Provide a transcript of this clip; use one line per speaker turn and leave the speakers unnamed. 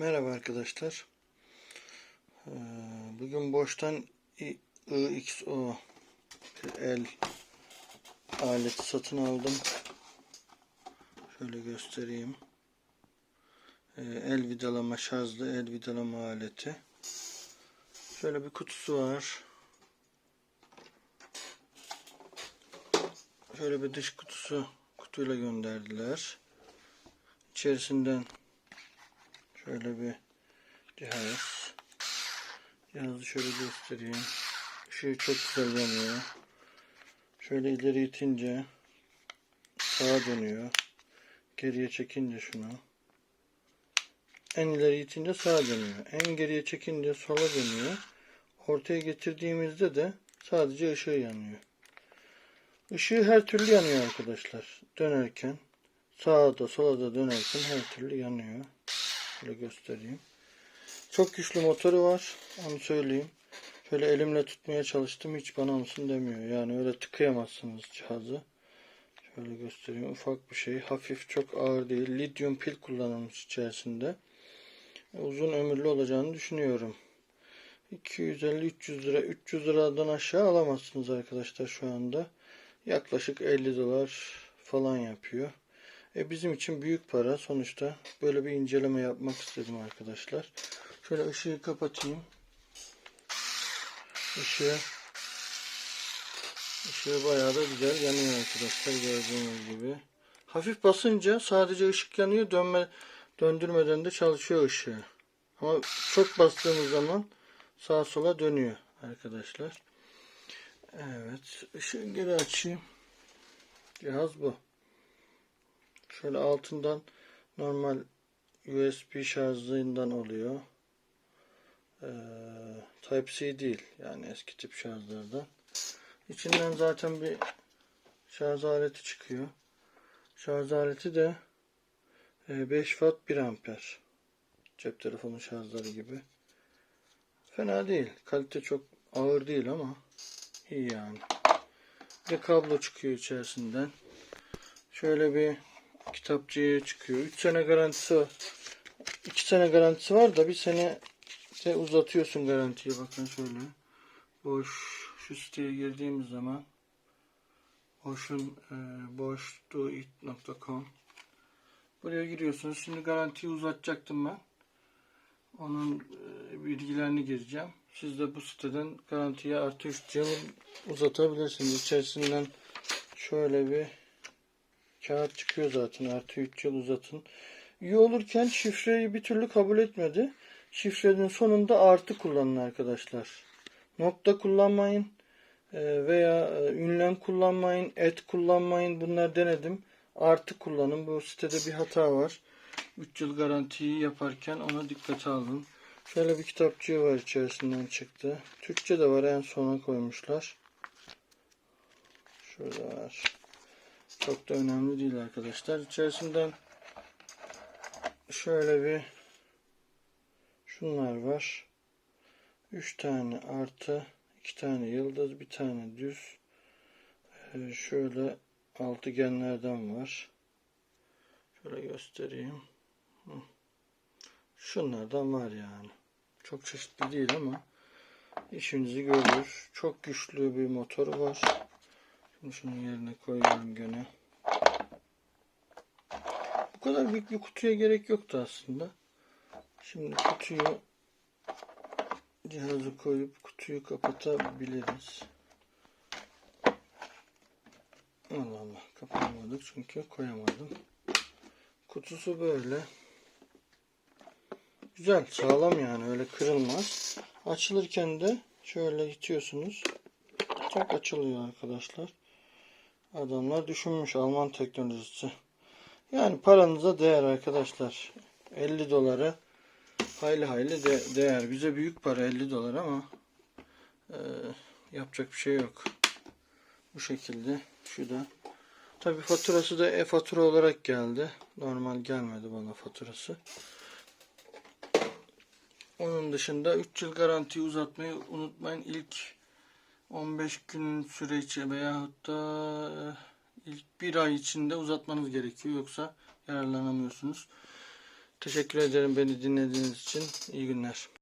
Merhaba arkadaşlar. Ee, Bugün boştan IXO el aleti satın aldım. Şöyle göstereyim. Ee, El vidalama şarjlı el vidalama aleti. Şöyle bir kutusu var. Şöyle bir dış kutusu kutuyla gönderdiler. İçerisinden Şöyle bir cihaz. Cihazı şöyle göstereyim. Işığı çok güzel yanıyor. Şöyle ileri itince sağa dönüyor. Geriye çekince şunu. En ileri itince sağa dönüyor. En geriye çekince sola dönüyor. Ortaya getirdiğimizde de sadece ışığı yanıyor. Işığı her türlü yanıyor arkadaşlar. Dönerken sağa da sola da dönerken her türlü yanıyor. Şöyle göstereyim. Çok güçlü motoru var. Onu söyleyeyim. Şöyle elimle tutmaya çalıştım. Hiç bana mısın demiyor. Yani öyle tıkayamazsınız cihazı. Şöyle göstereyim. Ufak bir şey. Hafif çok ağır değil. Lityum pil kullanılmış içerisinde. Uzun ömürlü olacağını düşünüyorum. 250-300 lira 300 liradan aşağı alamazsınız arkadaşlar şu anda. Yaklaşık 50 dolar falan yapıyor. E bizim için büyük para. Sonuçta böyle bir inceleme yapmak istedim arkadaşlar. Şöyle ışığı kapatayım. Işığı ışığı bayağı da güzel yanıyor arkadaşlar gördüğünüz gibi. Hafif basınca sadece ışık yanıyor. Dönme döndürmeden de çalışıyor ışığı. Ama çok bastığımız zaman sağa sola dönüyor arkadaşlar. Evet. ışığı geri açayım. Cihaz bu. Şöyle altından normal USB şarjından oluyor. Ee, Type-C değil. Yani eski tip şarjlardan. İçinden zaten bir şarj aleti çıkıyor. Şarj aleti de e, 5 watt 1 amper. Cep telefonu şarjları gibi. Fena değil. Kalite çok ağır değil ama iyi yani. Bir kablo çıkıyor içerisinden. Şöyle bir kitapçıya çıkıyor. 3 sene garantisi var. 2 sene garantisi var da bir sene de uzatıyorsun garantiyi. Bakın şöyle. Boş şu siteye girdiğimiz zaman boşun e, boştuit.com Buraya giriyorsunuz. Şimdi garantiyi uzatacaktım ben. Onun e, bilgilerini gireceğim. Siz de bu siteden garantiye artı 3 yıl uzatabilirsiniz. İçerisinden şöyle bir kağıt çıkıyor zaten artı 3 yıl uzatın. Üye olurken şifreyi bir türlü kabul etmedi. Şifrenin sonunda artı kullanın arkadaşlar. Nokta kullanmayın e, veya e, ünlem kullanmayın, et kullanmayın. Bunlar denedim. Artı kullanın. Bu sitede bir hata var. 3 yıl garantiyi yaparken ona dikkate alın. Şöyle bir kitapçığı var içerisinden çıktı. Türkçe de var en sona koymuşlar. Şurada var. Çok da önemli değil arkadaşlar. İçerisinden şöyle bir şunlar var. 3 tane artı, 2 tane yıldız, bir tane düz. Ee, şöyle altıgenlerden var. Şöyle göstereyim. Şunlardan var yani. Çok çeşitli değil ama işinizi görür. Çok güçlü bir motoru var. Şimdi şunun yerine koyuyorum gene. Bu kadar büyük bir kutuya gerek yoktu aslında. Şimdi kutuyu cihazı koyup kutuyu kapatabiliriz. Allah Allah kapatamadık çünkü koyamadım. Kutusu böyle. Güzel sağlam yani öyle kırılmaz. Açılırken de şöyle itiyorsunuz. Tak açılıyor arkadaşlar. Adamlar düşünmüş Alman teknolojisi. Yani paranıza değer arkadaşlar. 50 dolara hayli hayli de değer. Bize büyük para 50 dolar ama e, yapacak bir şey yok. Bu şekilde. Şu da. Tabi faturası da e-fatura olarak geldi. Normal gelmedi bana faturası. Onun dışında 3 yıl garantiyi uzatmayı unutmayın. İlk 15 gün süre içi veyahut da ilk bir ay içinde uzatmanız gerekiyor. Yoksa yararlanamıyorsunuz. Teşekkür ederim beni dinlediğiniz için. İyi günler.